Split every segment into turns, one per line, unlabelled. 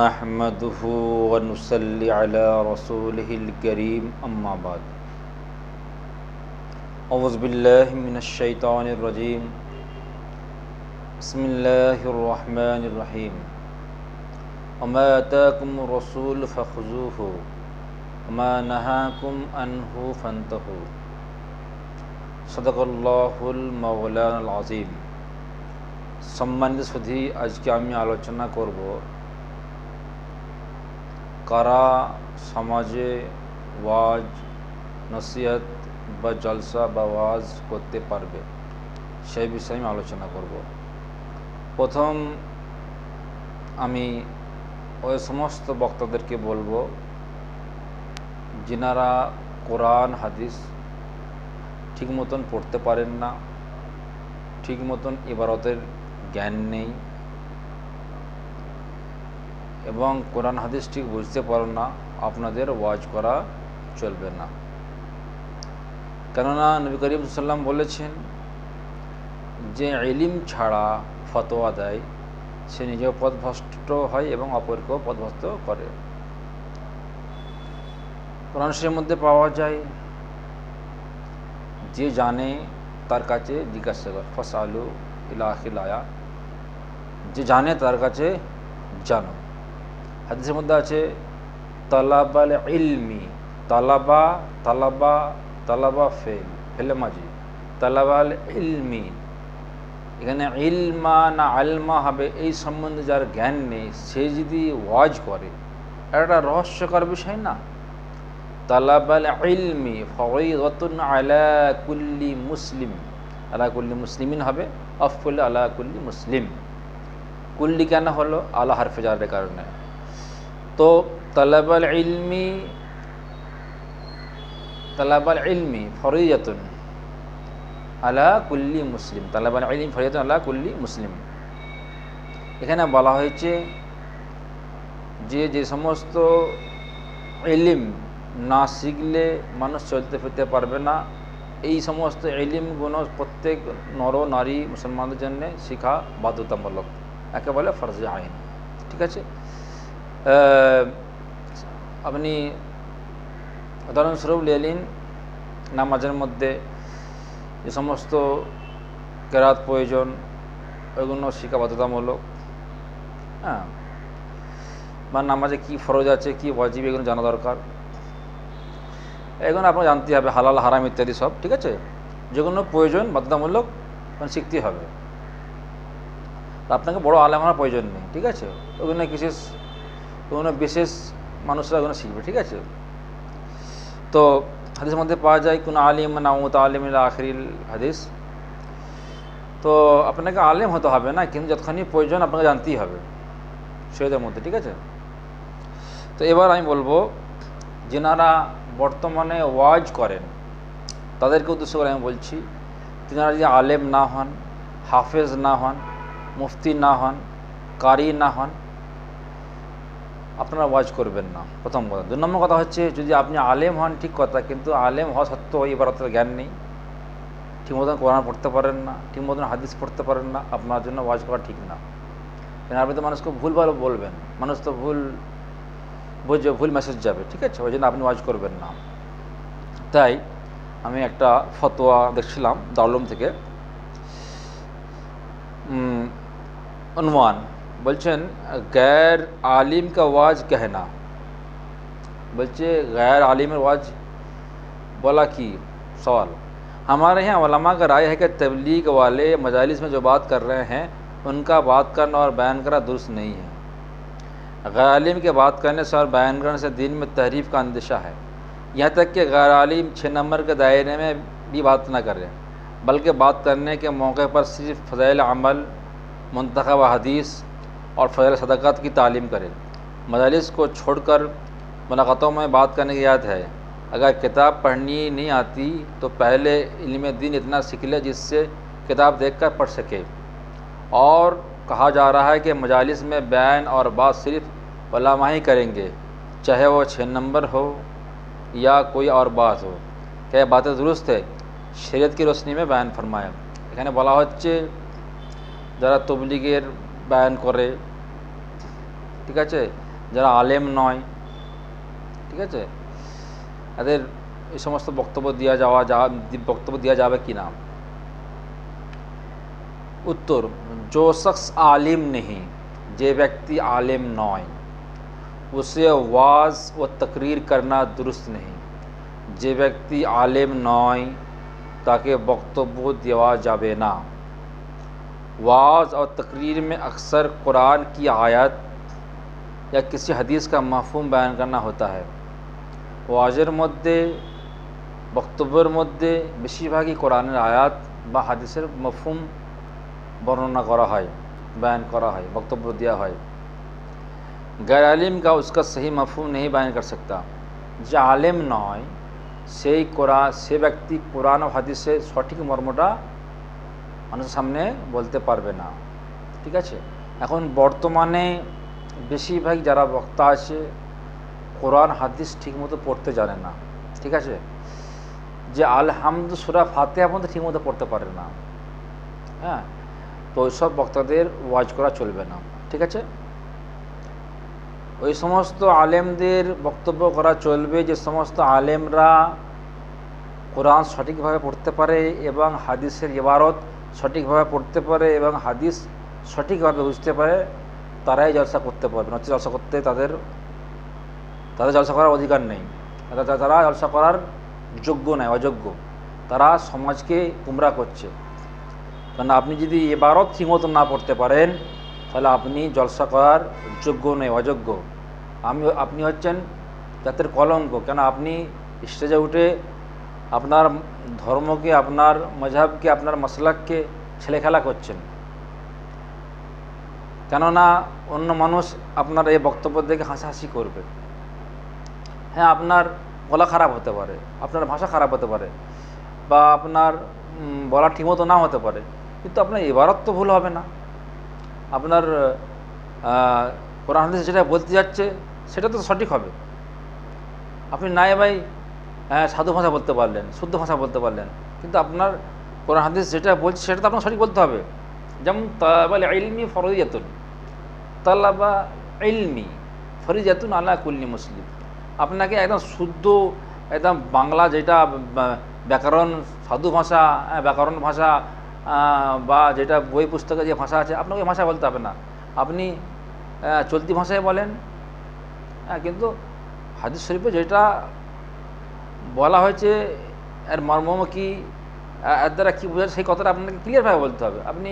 نحمده ونصلي على رسوله الكريم أما بعد أعوذ بالله من الشيطان الرجيم بسم الله الرحمن الرحيم وما آتاكم الرسول فخذوه وما نهاكم عنه فانتهوا صدق الله المولانا العظيم সম্মানিত সুধী আজকে আমি আলোচনা করব কারা, সমাজে ওয়াজ, নসিহত বা জলসা বা ওয়াজ করতে পারবে। সেই বিষয়ে আমি আলোচনা করব। প্রথম আমি ওই সমস্ত বক্তাদেরকে বলব, যিনারা কোরআন, হাদিস ঠিক মতন পড়তে পারেন না, ঠিক মতন ইবারতের জ্ঞান নেই এবং কোরআন হাদিস ঠিক বুঝতে পারো না, আপনাদের ওয়াজ করা চলবে না। কেননা নবী করিম সাল্লাম বলেছেন, যে এলিম ছাড়া ফতোয়া দেয়, সে নিজেও পদভ্রষ্ট হয় এবং অপরকেও পদভ্রষ্ট করে। কোরআন শরীরের মধ্যে পাওয়া যায়, যে জানে তার কাছে জিজ্ঞাসা কর ফস আলু ইলাহিল আয়া, যে জানে তার কাছে জানো। হাদিসের মধ্যে আছে, তালাবাল ইলমি, তালাবা তালাবা তালাবা ফেল ফেলে মাঝি। তালাবাল ইলমি, এখানে ইলমা না আলমা হবে, এই সম্বন্ধে যার জ্ঞান নেই, সে যদি ওয়াজ করে একটা রহস্যকর বিষয় না? তালাবাল ইলমি ফরিদতুন আলা কুল্লি মুসলিম। আলা কুল্লি মুসলিমিন হবে অফকুল আলা কুল্লি মুসলিম। কুল্লি কেন হলো? আলা হারফেজারের কারণে। তো তালাবাল ইলমি তালাবাল ইলমি ফরিয়াতুন আলা কুল্লি মুসলিম। তালাবাল ইলমি ফরিয়াতুন আলা কুল্লি মুসলিম। এখানে বলা হয়েছে যে যে সমস্ত এলিম না শিখলে মানুষ চলতে ফিরতে পারবে না। এই সমস্ত এলিমগুলো প্রত্যেক নর, নারী, মুসলমানদের জন্য শিখা বাধ্যতামূলক। একে বলে ফরজে আইন। ঠিক আছে? আপনি উদাহরণস্বরূপ লেলিন নামাজের মধ্যে যে সমস্ত কেরাত প্রয়োজন, ওইগুলো শিক্ষা বাধ্যতামূলক হ্যাঁ বা নামাজে কী ফরজ আছে, কী ওয়াজিব, এগুলো জানা দরকার। এগুলো আপনার জানতে হবে, হালাল, হারাম ইত্যাদি সব, ঠিক আছে? যেগুলো প্রয়োজন, বাধ্যতামূলক মানে শিখতে হবে। আপনাকে বড় আলেম প্রয়োজন নেই, ঠিক আছে? ওগুলো বিশেষ ওগুলো বিশেষ মানুষরা ওগুলো শিখবে, ঠিক আছে? তো হাদিসের মধ্যে পাওয়া যায়, কোন আলিম নামত আলিম আখরিল হাদিস। তো আপনাকে আলেম হতে হবে না, কিন্তু যতখানি প্রয়োজন আপনাকে জানতেই হবে শরীরের মধ্যে, ঠিক আছে? তো এবার আমি বলব, যেনারা বর্তমানে ওয়াজ করেন, তাদেরকে উদ্দেশ্য করে আমি বলছি, তিনারা যদি আলেম না হন, হাফেজ না হন, মুফতি না হন, কারি না হন আপনারা ওয়াজ করবেন না, প্রথম কথা। দু নম্বর কথা হচ্ছে, যদি আপনি আলেম হন, ঠিক কথা, কিন্তু আলেম হওয়া সত্ত্বেও এবার অত জ্ঞান নেই। ঠিক মতন কোরআন পড়তে পারেন না, ঠিক মতন হাদিস পড়তে পারেন না, আপনার জন্য ওয়াজ করা ঠিক না। কেন আপনি তো মানুষকে ভুল ভালো বলবেন, মানুষ তো ভুল বুঝে, ভুল মেসেজ যাবে, ঠিক আছে? ওই জন্য আপনি ওয়াজ করবেন না। তাই আমি একটা ফতোয়া দেখছিলাম দাউলম থেকে। অনুমান। بلچن، غیر عالم کا واج کہنا۔ بلچہ غیر عالم واج بولا کی سوال۔ ہمارے یہاں علماء کا رائے ہے کہ تبلیغ والے مجالس میں جو بات کر رہے ہیں، ان کا بات کرنا اور بیان کرنا درست نہیں ہے۔ غیر عالم کے بات کرنے سے اور بیان کرنے سے دین میں تحریف کا اندیشہ ہے۔ یہاں تک کہ غیر عالم چھ نمبر کے دائرے میں بھی بات نہ کریں بلکہ بات کرنے کے موقع پر صرف فضائل عمل، منتخب حدیث اور فضل صدقات کی تعلیم کرے مجالس کو چھوڑ کر ملاقاتوں میں بات کرنے کی یاد ہے۔ اگر کتاب پڑھنی نہیں آتی تو پہلے علم دین اتنا سیکھ لے جس سے کتاب دیکھ کر پڑھ سکے۔ اور کہا جا رہا ہے کہ مجالس میں بیان اور بات صرف علامہ ہی کریں گے، چاہے وہ چھ نمبر ہو یا کوئی اور بات ہو۔ کیا باتیں درست ہے شریعت کی روشنی میں بیان فرمائے এখানে بلا ہوچے ذرا تبلیغیر বয়ান করে ঠিক আছে যারা আলেম নয় ঠিক আছে এদের এই সমস্ত বক্তব্য দেওয়া যাওয়া যা বক্তব্য দেওয়া যাবে কি না উত্তর जो शख्स आलिम नहीं যে ব্যক্তি আলেম নয় উসে ওয়াজ ও তকরির করনা দুরুস্ত নেই যে ব্যক্তি আলেম নয় তাকে বক্তব্য দেওয়া যাবে না واعظ اور تقریر میں اکثر قرآن کی آیات یا کسی حدیث کا مفہوم بیان کرنا ہوتا ہے۔ واجر مدے بختبر مدے بشی بھاگی قرآن آیات با حدیث مفہوم برنونا کرا ہے، بیان کرا ہے بختبر دیا ہے۔ غیر عالم کا اس کا صحیح مفہوم نہیں بیان کر سکتا۔ যে আলেম سی قرآن কোরআন সে قرآن و حدیث হাদিসের সঠিক মর্মটা মানুষের সামনে বলতে পারবে না। ঠিক আছে? এখন বর্তমানে বেশিরভাগ যারা বক্তা আছে, কোরআন, হাদিস ঠিকমতো পড়তে জানে না। ঠিক আছে? যে আলহামদু সুরা ফাতেহা পর্যন্ত ঠিকমতো পড়তে পারে না। হ্যাঁ? তো ওইসব বক্তাদের ওয়াজ করা চলবে না। ঠিক আছে? ওই সমস্ত আলেমদের বক্তব্য করা চলবে যে সমস্ত আলেমরা কোরআন সঠিকভাবে পড়তে পারে এবং হাদিসের ইবারত সঠিকভাবে পড়তে পারে এবং হাদিস সঠিকভাবে বুঝতে পারে, তারাই জলসা করতে পারবে। নচ্ছে জলসা করতে তাদের তাদের জলসা করার অধিকার নেই। তারা জলসা করার যোগ্য নয়, অযোগ্য। তারা সমাজকে কুমরা করছে। কারণ আপনি যদি এবারত ঠিকমতো না পড়তে পারেন, তাহলে আপনি জলসা করার যোগ্য নেই অযোগ্য। আমি, আপনি হচ্ছেন জাতের কলঙ্ক। কেন? আপনি স্টেজে উঠে আপনার ধর্মকে, আপনার মজাবকে আপনার মশলাককে ছেলেখেলা করছেন। কেননা অন্য মানুষ আপনার এই বক্তব্য দেখে হাসাহাসি করবে। হ্যাঁ আপনার গলা খারাপ হতে পারে, আপনার ভাষা খারাপ হতে পারে, বা আপনার বলা ঠিকমতো না হতে পারে, কিন্তু আপনার এবারত তো ভুল হবে না। আপনার কোরআন হাদিস যেটা বলতে যাচ্ছে, সেটা তো সঠিক হবে। আপনি নাই ভাই সাধু ভাষা বলতে পারলেন, শুদ্ধ ভাষা বলতে পারলেন। কিন্তু আপনার কোরআন হাদিস যেটা বলছে, সেটা তো আপনার সঠিক বলতে হবে। যেমন তালাবাল ইলমি ফরজিয়াতুন তালাবা ইলমি ফরিজাতুন আল্লাহ কুল্লি মুসলিম। আপনাকে একদম শুদ্ধ, একদম বাংলা যেটা ব্যাকরণ, সাধু ভাষা ব্যাকরণ ভাষা বা যেটা বই পুস্তকে যে ভাষা আছে, আপনাকে ভাষা বলতে হবে না। আপনি চলতি ভাষায় বলেন হ্যাঁ কিন্তু হাদিস শরীফে যেটা বলা হয়েছে এর মর্ম কী এর দ্বারা কী বোঝাচ্ছে, সেই কথাটা আপনাকে ক্লিয়ারভাবে বলতে হবে। আপনি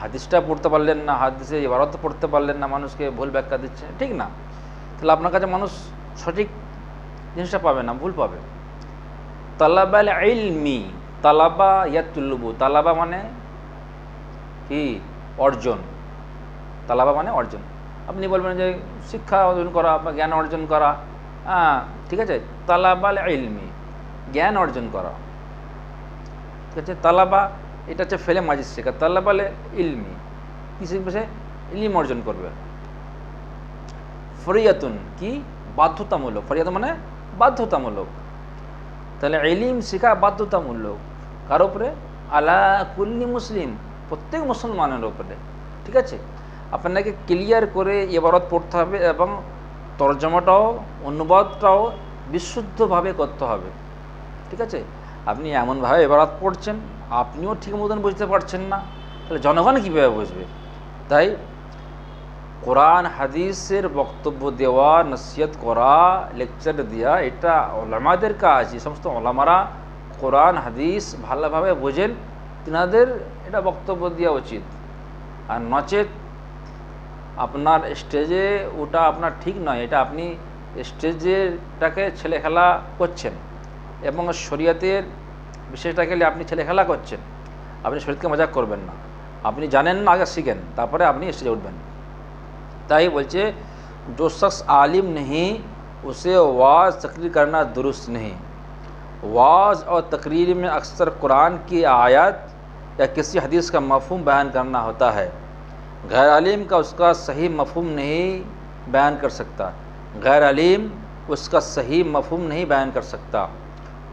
হাদিসটা পড়তে পারলেন না, হাদিসে এবারত পড়তে পারলেন না, মানুষকে ভুল ব্যাখ্যা দিচ্ছে, ঠিক না। তাহলে আপনার কাছে মানুষ সঠিক জিনিসটা পাবে না, ভুল পাবে। তালাবাল ইলমি, তালাবা ইয়াতুল্লুবু, তালাবা মানে কি? অর্জন। তালাবা মানে অর্জন। আপনি বলবেন যে শিক্ষা অর্জন করা বা জ্ঞান অর্জন করা হ্যাঁ ঠিক আছে। তালাবাল ইলমি জ্ঞান অর্জন করা। ঠিক আছে তালাবা, এটা হচ্ছে ফেলে মাজিদ শেখা। তালাবালে ইলমি। কি শিখবে সে ইলিম অর্জন করবে। ফরিয়াতুন কি? বাধ্যতামূলক। ফরিয়াতুন মানে বাধ্যতামূলক। তাহলে এলিম শেখা বাধ্যতামূলক। কার উপরে? আলা কুল্লি মুসলিম। প্রত্যেক মুসলমানের উপরে। ঠিক আছে? আপনাকে ক্লিয়ার করে এবারত পড়তে হবে এবং তর্জমাটাও, অনুবাদটাও বিশুদ্ধভাবে করতে হবে। ঠিক আছে? আপনি এমনভাবে এবারত পড়ছেন, আপনিও ঠিক মতন বুঝতে পারছেন না। তাহলে জনগণ কীভাবে বুঝবে? তাই কোরআন, হাদিসের বক্তব্য দেওয়া, নসিহত করা, লেকচার দেওয়া এটা ওলামাদের কাজ। এই সমস্ত ওলামারা কোরআন, হাদিস ভালোভাবে বোঝেন, তিনাদের এটা বক্তব্য দেওয়া উচিত। আর নচেত আপনার স্টেজে ওটা আপনার ঠিক নয়, এটা আপনি স্টেজেটাকে ছেলে খেলা করছেন। এবং শরীয়তের বিষয়টাকে নিয়ে আপনি ছেলেখেলা করছেন، আপনি শরীরকে মজাক করবেন না। আপনি জানেন না আগে শিখেন، তারপরে আপনি স্টেজে উঠবেন। তাই বলছে جو شخص عالم نہیں اسے واز تقریر کرنا درست نہیں واز اور تقریر میں اکثر قرآن کی آیات یا کسی حدیث کا مفہوم بیان کرنا ہوتا ہے۔ غیر علیم کا اس کا صحیح مفہوم نہیں بیان کر سکتا۔ غیر علیم اس کا صحیح مفہوم نہیں بیان کر سکتا۔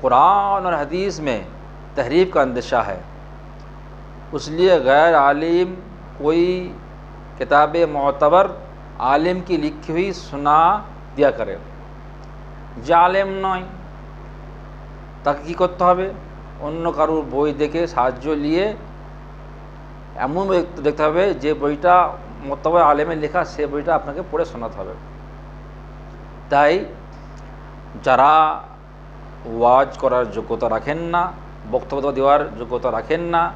قرآن اور حدیث میں تحریف کا اندشہ ہے۔ اس لیے غیر عالم کوئی کتاب معتبر عالم کی لکھی ہوئی سنا دیا کرے۔ جالم نہیں ترقی کرتے ہو بوئی دیکھے ساجو لیے۔ ایمن دیکھتے ہوئے بوئیٹا معتبر عالم میں لکھا، سے بوئیٹا اپنے کے پورے سنا تھا ہو ہی جرا ওয়াজ করার যোগ্যতা রাখেন না, বক্তব্য দেওয়ার যোগ্যতা রাখেন না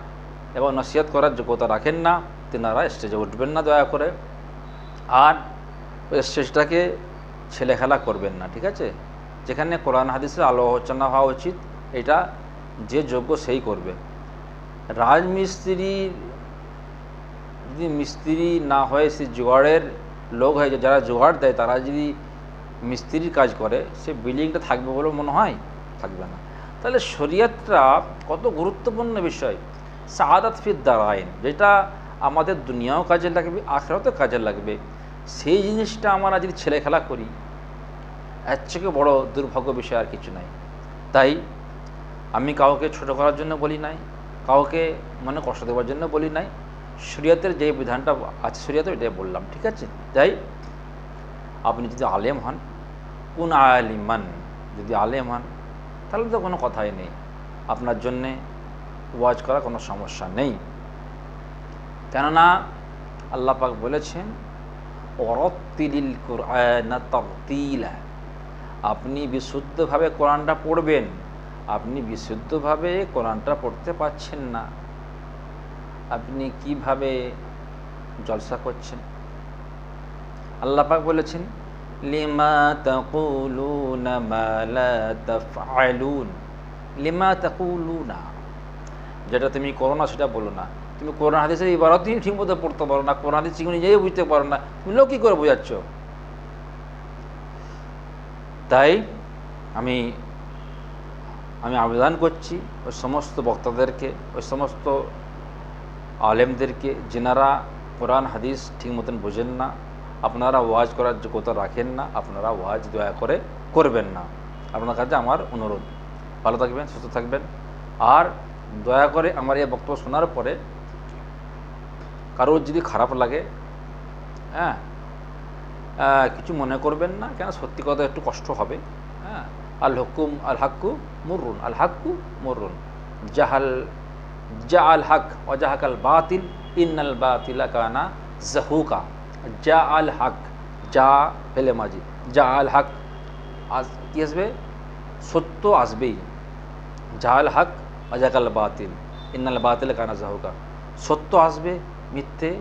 এবং নসিহত করার যোগ্যতা রাখেন না, তেনারা স্টেজে উঠবেন না দয়া করে। আর স্টেজটাকে ছেলেখেলা করবেন না, ঠিক আছে? যেখানে কোরআন, হাদিসের আলোচনা হওয়া উচিত, এটা যে যোগ্য সেই করবে। রাজমিস্ত্রি যদি মিস্ত্রি না হয়ে, সে জোগাড়ের লোক হয়, যারা জোগাড় দেয়, তারা যদি মিস্ত্রির কাজ করে, সে বিল্ডিংটা থাকবে বলে মনে হয়? থাকবে না। তাহলে শরীয়তটা কত গুরুত্বপূর্ণ বিষয়। সাহাদাত ফির দারাইন, যেটা আমাদের দুনিয়াও কাজে লাগবে, আখেরাতেও কাজে লাগবে। সেই জিনিসটা আমরা যদি ছেলে খেলা করি, এর থেকে বড় দুর্ভাগ্য বিষয় আর কিছু নাই। তাই আমি কাউকে ছোট করার জন্য বলি নাই, কাউকে মনে কষ্ট দেওয়ার জন্য বলি নাই। শরীয়তের যে বিধানটা আছে শরীয়তে এটাই বললাম, ঠিক আছে? তাই আপনি যদি আলেম হন, কোন আলিমান, যদি আলেম হন তাহলে তো কোনো কথাই নেই। আপনার জন্যে ওয়াজ করা কোনো সমস্যা নেই। কেননা আল্লাহ পাক বলেছেন অরত্তিলিল কোরআন আপনি বিশুদ্ধভাবে কোরআনটা পড়বেন, আপনি বিশুদ্ধভাবে কোরআনটা পড়তে পারছেন না। আপনি কীভাবে জলসা করছেন? আল্লাহ পাক বলেছেন লিমা তাকুলুনা মা লা তাফআলুন। লিমা তাকুলুনা। যেটা তুমি করো না, সেটা বলো না। তুমি কোরআন হাদিসের ঠিক মতো পড়তে পারো না, কোরআন হাদিস নিজেই বুঝতে পারো না। তুমি লোক কী করে বোঝাচ্ছ? তাই আমি আমি আবেদন করছি ওই সমস্ত বক্তাদেরকে, ওই সমস্ত আলেমদেরকে, যেনারা কোরআন, হাদিস ঠিক মতন বোঝেন না আপনারা ওয়াজ করার যোগ্যতা রাখেন না, আপনারা ওয়াজ দয়া করে করবেন না। আপনার কাছে আমার অনুরোধ। ভালো থাকবেন, সুস্থ থাকবেন। আর দয়া করে আমার এই বক্তব্য শোনার পরে কারোর যদি খারাপ লাগে হ্যাঁ কিছু মনে করবেন না, কেন সত্যি কথা একটু কষ্ট হবে হ্যাঁ। আল হুকুম, আল হাক্কু মুররুন, আল হাক্কু মুররুন। জাহাল জা আল হক অজাহাক আল বাতিল ইন আল বাতিলা কানা জাহুকা। যা আল হক যা ফেলে মাঝি যা আল হক, আজ কী আসবে? সত্য আসবেই। যা আল হক অজাহাক আল বাতিল ইন আল বাতিল কানা জাহুকা। সত্য আসবে, মিথ্যে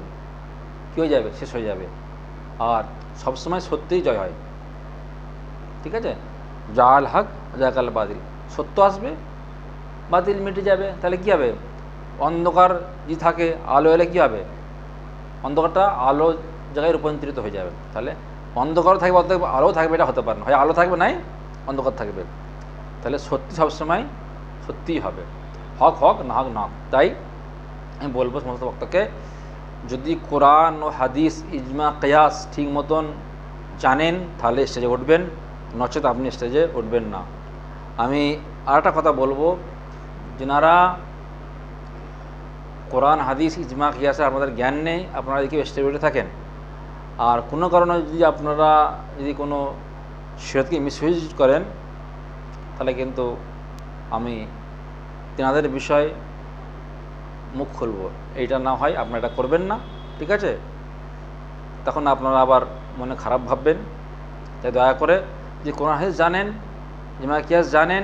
কী হয়ে যাবে? শেষ হয়ে যাবে। আর সবসময় সত্যিই জয় হয়। ঠিক আছে? জাল হক জাকাল বাতিল। সত্য আসবে, বাতিল মিটে যাবে, তাহলে কী হবে? অন্ধকার যদি থাকে, আলো এলে কী হবে? অন্ধকারটা আলো জায়গায় রূপান্তরিত হয়ে যাবে। তাহলে অন্ধকার থাকবে অর্ধেক আলো থাকবে, এটা হতে পারে না। হয় আলো থাকবে নাই, অন্ধকার থাকবে। তাহলে সত্যি সবসময় সত্যিই হবে। হক হক, না হক, না তাই আমি বলব সমস্ত বক্তাকে, যদি কোরআন ও হাদিস, ইজমা, কেয়াস ঠিক মতন জানেন, তাহলে স্টেজে উঠবেন। নচেত আপনি স্টেজে উঠবেন না। আমি আর একটা কথা বলব, যেনারা কোরআন, হাদিস, ইজমা, কিয়াসের আপনাদের জ্ঞান নেই, আপনারা কেউ স্টেজে উঠে থাকেন আর কোনো কারণে যদি আপনারা যদি কোনো সিরতকে মিসইউজ করেন, তাহলে কিন্তু আমি তেনাদের বিষয় মুখ খুলব। এইটা না হয় আপনারা এটা করবেন না, ঠিক আছে? তখন আপনারা আবার মনে খারাপ ভাববেন। তাই দয়া করে যে কোরআন হাদিস জানেন জিমা কিয়াস জানেন,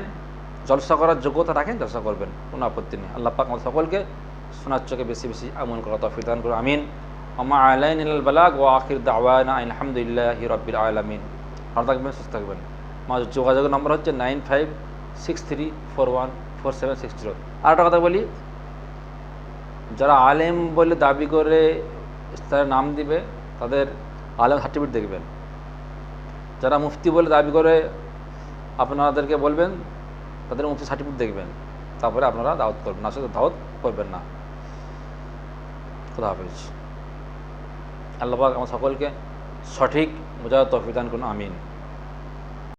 জলসা করার যোগ্যতা রাখেন, জলসা করবেন, কোনো আপত্তি নেই। আল্লাহ পাক সকলকে সোনার চোখে বেশি বেশি আমন করা তফিক দান করুন, আমিন। আমা আলাইন বালাগ ও আখির দাওয়ানা আলহামদুলিল্লাহ রব্বিল আলমিন ভালো থাকবেন, সুস্থ থাকবেন। আমার যোগাযোগের নম্বর হচ্ছে nine five six three four one four seven six zero. আর একটা কথা বলি, যারা আলেম বলে দাবি করে ইস্তারের নাম দিবে, তাদের আলেম সার্টিফিকেট দেখবেন। যারা মুফতি বলে দাবি করে আপনাদেরকে বলবেন, তাদের মুফতি সার্টিফিকেট দেখবেন। তারপরে আপনারা দাওয়াত করবেন, না শুধু দাওয়াত করবেন না। খোদা হাফিজ। আল্লাহ আমার সকলকে সঠিক মুজাহ তফিদান করুন আমিন।